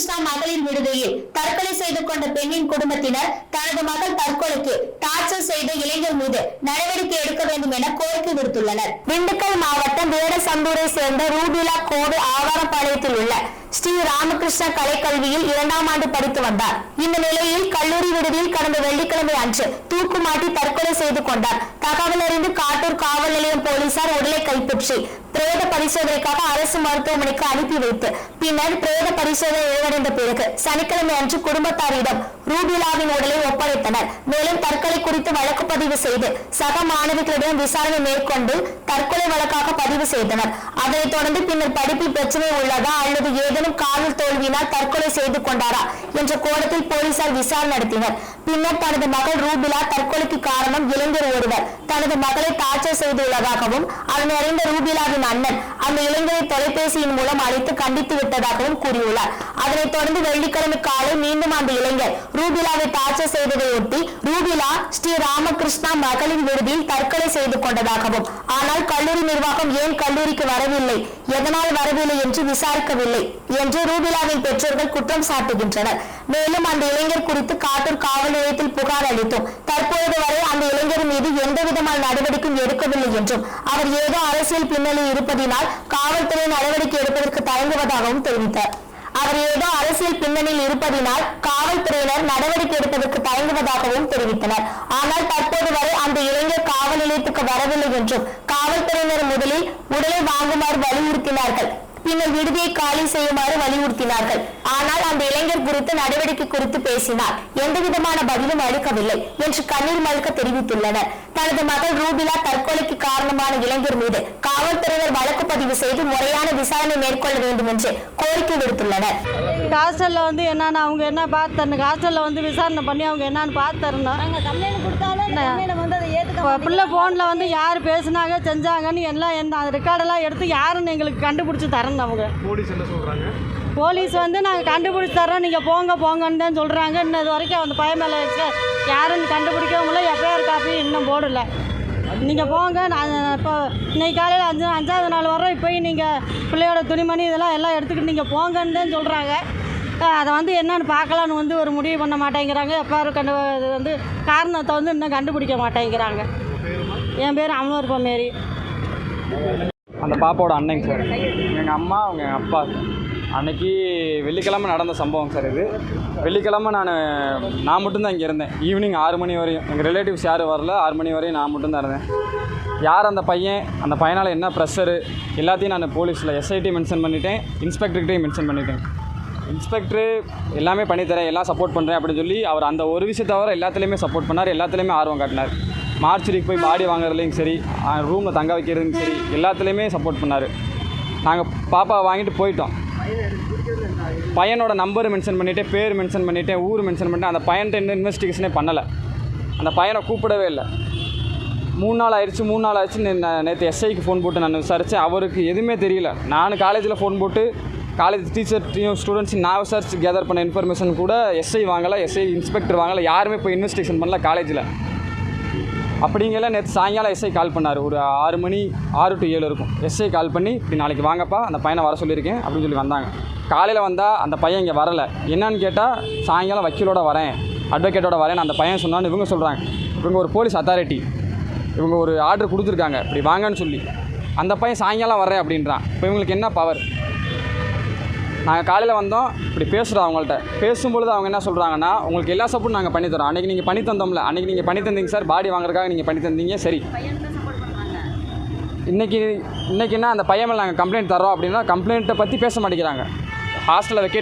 கிருஷ்ணா மகளிர் விடுதியில் தற்கொலை செய்து கொண்ட பெண்ணின் குடும்பத்தினர் தனது மகள் தற்கொலைக்கு டார்ச்சர் செய்த இளைஞர் மீது நடவடிக்கை எடுக்க வேண்டும் என கோரிக்கை விடுத்துள்ளனர். திண்டுக்கல் மாவட்டம் வேடசந்தூரை சேர்ந்த ரூபிலா கோடு ஆவாரப்பாளையத்தில் உள்ள ஸ்ரீ ராமகிருஷ்ண கலைக்கல்வியில் இரண்டாம் ஆண்டு படித்து வந்தார். இந்த நிலையில் கல்லூரி விடுதியில் கடந்த வெள்ளிக்கிழமை அன்று தூக்குமாட்டி தற்கொலை செய்து கொண்டார். தகவல் அறிந்து காட்டூர் காவல் நிலையம் போலீசார் உடலை கைப்பற்றி பிரேத பரிசோதனைக்காக அரசு மருத்துவமனைக்கு அனுப்பி வைத்து பின்னர் பிரேத பரிசோதனை நிறைவடைந்த பிறகு சனிக்கிழமை அன்று குடும்பத்தாரிடம் ரூபிலாவின் உடலை ஒப்படைத்தனர். மேலும் தற்கொலை குறித்து வழக்கு பதிவு செய்து சக மாணவிகளிடம் விசாரணை மேற்கொண்டு தற்கொலை வழக்காக பதிவு செய்தனர். அதனைத் தொடர்ந்து பின்னர் படிப்பில் பிரச்சனை உள்ளதா அல்லது ஏதேனும் காதல் தோல்வியினால் தற்கொலை செய்து கொண்டாரா என்ற கோணத்தில் போலீசார் விசாரணை நடத்தினர். பின்னர் தனது மகள் ரூபிலா தற்கொலைக்கு காரணம் இளைஞர் ஒருவர். தனது மகளை டார்ச்சர் செய்துள்ளதாகவும் அதனை அறிந்த ரூபிலாவின் அண்ணன் அந்த இளைஞரை தொலைபேசியின் மூலம் அழைத்து கண்டித்து விட்டதாகவும் கூறியுள்ளார். அதனைத் தொடர்ந்து வெள்ளிக்கிழமை காலை மீண்டும் அந்த இளைஞர் ரூபிலாவை டார்ச்சர் செய்ததை ஒட்டி ரூபிலா ஸ்ரீ ராமகிருஷ்ணா மகளின் விடுதியில் தற்கொலை செய்து கொண்டதாகவும் ஆனால் கல்லூரி நிர்வாகம் ஏன் கல்லூரிக்கு வரவில்லை? எதனால் வரவில்லை என்று விசாரிக்கவில்லை? என்று ரூபிலாவின் பெற்றோர்கள் குற்றம் சாட்டுகின்றனர். மேலும் அந்த இளைஞர் குறித்து காட்டூர் காவல் நிலையத்தில் புகார் அளித்தோம். தற்பொழுது வரை அந்த இளைஞர் மீது எந்த விதமான நடவடிக்கையும் எடுக்கவில்லை என்றும் அவர் ஏதோ அரசியல் பின்னணி இருப்பதினால் காவல்துறை நடவடிக்கை எடுப்பதற்கு தயங்குவதாகவும் தெரிவித்தார். அவர் ஏதோ அரசியல் பின்னணியில் இருப்பதினால் காவல்துறையினர் நடவடிக்கை எடுப்பதற்கு தயங்குவதாகவும் தெரிவித்தனர். ஆனால் தற்போது வரை அந்த இளைஞர் காவல் நிலையத்துக்கு வரவில்லை என்றும் காவல்துறையினர் முதலில் உடலை வாங்குமாறு வலியுறுத்தினார்கள். பின்னர் விடுதியை காலி செய்யுமாறு வலியுறுத்தினார்கள். ஆனால் அந்த இளைஞர் குறித்து நடவடிக்கை குறித்து பேசினார். எந்த விதமான பதிலும் அளிக்கவில்லை என்று கண்ணீர் மல்க தெரிவித்துள்ளனர். தனது மகள் ரூபிலா தற்கொலைக்கு காரணமான இளைஞர் மீது காவல்துறையினர் வழக்கு பதிவு செய்து முறையான விசாரணை மேற்கொள்ள வேண்டும் என்று கோரிக்கை விடுத்துள்ளனர். ஹாஸ்டலில் வந்து என்னென்ன அவங்க என்ன பார்த்து தரணும்? ஹாஸ்டலில் வந்து விசாரணை பண்ணி அவங்க என்னன்னு பார்த்து தரணும். பிள்ளை ஃபோனில் வந்து யார் பேசுனாங்க செஞ்சாங்கன்னு எல்லாம் என்ன அந்த ரெக்கார்டெல்லாம் எடுத்து யாருன்னு எங்களுக்கு கண்டுபிடிச்சி தரணும் அவங்க. போலீஸ் என்ன சொல்கிறாங்க போலீஸ் வந்து நாங்கள் கண்டுபிடிச்சி தரோம் நீங்கள் போங்க போங்கன்னு தான் சொல்கிறாங்க இன்னும் இது வரைக்கும் அந்த பையன் மேலே இருக்க யாருன்னு கண்டுபிடிக்கவங்கள எஃப்ஐஆர் காப்பி இன்னும் போடல. நீங்கள் போங்க நான் இப்போ இன்னைக்கு காலையில் அஞ்சு அஞ்சாவது நாள் வரோம் இப்போயும் நீங்கள் பிள்ளையோட துணிமணி இதெல்லாம் எல்லாம் எடுத்துக்கிட்டு நீங்கள் போங்கன்னு தான் சொல்கிறாங்க அதை வந்து என்னன்னு பார்க்கலான்னு வந்து ஒரு முடிவு பண்ண மாட்டேங்கிறாங்க. எப்பாரு கண்டு இது வந்து காரணத்தை வந்து இன்னும் கண்டுபிடிக்க மாட்டேங்கிறாங்க. என் பேர் அமலூர் பொம்மேரி. அந்த பாப்பாவோட அண்ணன் சார். எங்கள் அம்மா அவங்க எங்கள் அப்பா அன்னைக்கு வெள்ளிக்கிழமை நடந்த சம்பவம் சார் இது. வெள்ளிக்கிழமை நான் நான் மட்டும்தான் இங்கே இருந்தேன். ஈவினிங் ஆறு மணி வரையும். எங்கள் ரிலேட்டிவ்ஸ் யாரும் வரல. ஆறு மணி வரையும் நான் மட்டும்தான் இருந்தேன். யார் அந்த பையன்? அந்த பையனால் என்ன ப்ரெஷரு எல்லாத்தையும் நான் போலீஸில் எஸ்ஐடி மென்ஷன் பண்ணிட்டேன். இன்ஸ்பெக்டர்கிட்டையும் மென்ஷன் பண்ணிட்டேன். இன்ஸ்பெக்டரு எல்லாமே பண்ணித்தரேன் எல்லாம் சப்போர்ட் பண்ணுறேன் அப்படின்னு சொல்லி அவர் அந்த ஒரு விஷயத்தை தவிர எல்லாத்துலேயுமே சப்போர்ட் பண்ணார் எல்லாத்துலேயுமே ஆர்வம் காட்டினார். மார்ச்சரிக்கு போய் பாடி வாங்குறதுலையும் சரி ரூமில் தங்க வைக்கிறதும் சரி எல்லாத்துலேயுமே சப்போர்ட் பண்ணார். நாங்கள் பாப்பா வாங்கிட்டு போயிட்டோம். பையனோட நம்பர் மென்ஷன் பண்ணிவிட்டேன் பேர் மென்ஷன் பண்ணிவிட்டேன் ஊர் மென்ஷன் பண்ணிட்டேன் அந்த பையன்ட்ட இன்னும் இன்வெஸ்டிகேஷனே பண்ணலை. அந்த பையனை கூப்பிடவே இல்லை. மூணு நாள் ஆயிடுச்சு மூணு நாள் ஆயிடுச்சு நேற்று எஸ்ஐக்கு ஃபோன் போட்டு நான் விசாரித்தேன் அவருக்கு எதுவுமே தெரியல. நான் காலேஜில் ஃபோன் போட்டு காலேஜ் டீச்சர்ட்டையும் ஸ்டூடெண்ட்ஸையும் நான் விசாரிச்சு கேதர் பண்ண இன்ஃபர்மேஷன் கூட எஸ்ஐ வாங்கலை எஸ்ஐ இன்ஸ்பெக்டர் வாங்கலை யாருமே போய் இன்வெஸ்டிகேஷன் பண்ணல காலேஜில் அப்படிங்கல நேற்று சாயங்காலம் எஸ்ஐ கால் பண்ணார். ஒரு ஆறு மணி ஆறு டு ஏழு இருக்கும். எஸ்ஐ கால் பண்ணி இப்படி நாளைக்கு வாங்கப்பா அந்த பையனை வர சொல்லியிருக்கேன் அப்படின்னு சொல்லி வந்தாங்க. காலையில் வந்தால் அந்த பையன் இங்கே வரலை. என்னன்னு கேட்டால் சாயங்காலம் வக்கீலோட வரேன் அட்வொகேட்டோட வரேன் அந்த பையன் சொன்னான்னு இவங்க சொல்கிறாங்க இவங்க ஒரு போலீஸ் அத்தாரிட்டி இவங்க ஒரு ஆர்டர் கொடுத்துருக்காங்க. இப்படி வாங்கன்னு சொல்லி. அந்த பையன் சாயங்காலம் வரேன் அப்படின்றான். இப்போ இவங்களுக்கு என்ன பவர் நாங்கள் காலையில் வந்தோம் இப்படி பேசுகிறோம் அவங்கள்ட்ட. பேசும்பொழுது அவங்க என்ன சொல்கிறாங்கன்னா உங்களுக்கு எல்லா சப்போர்ட் நாங்கள் பண்ணி தரோம். அன்றைக்கி நீங்கள் பண்ணி தந்தோம்ல. அன்றைக்கி நீங்கள் பண்ணி தந்தீங்க சார். பாடி வாங்குறதுக்காக நீங்கள் பண்ணி தந்தீங்க. சரி. இன்றைக்கி இன்றைக்கின்னா அந்த பையன் நாங்கள் கம்ப்ளைண்ட் தரோம் அப்படின்னா கம்ப்ளைண்ட்டை பற்றி பேச மாட்டேங்கிறாங்க. ஹாஸ்டலில் வைக்க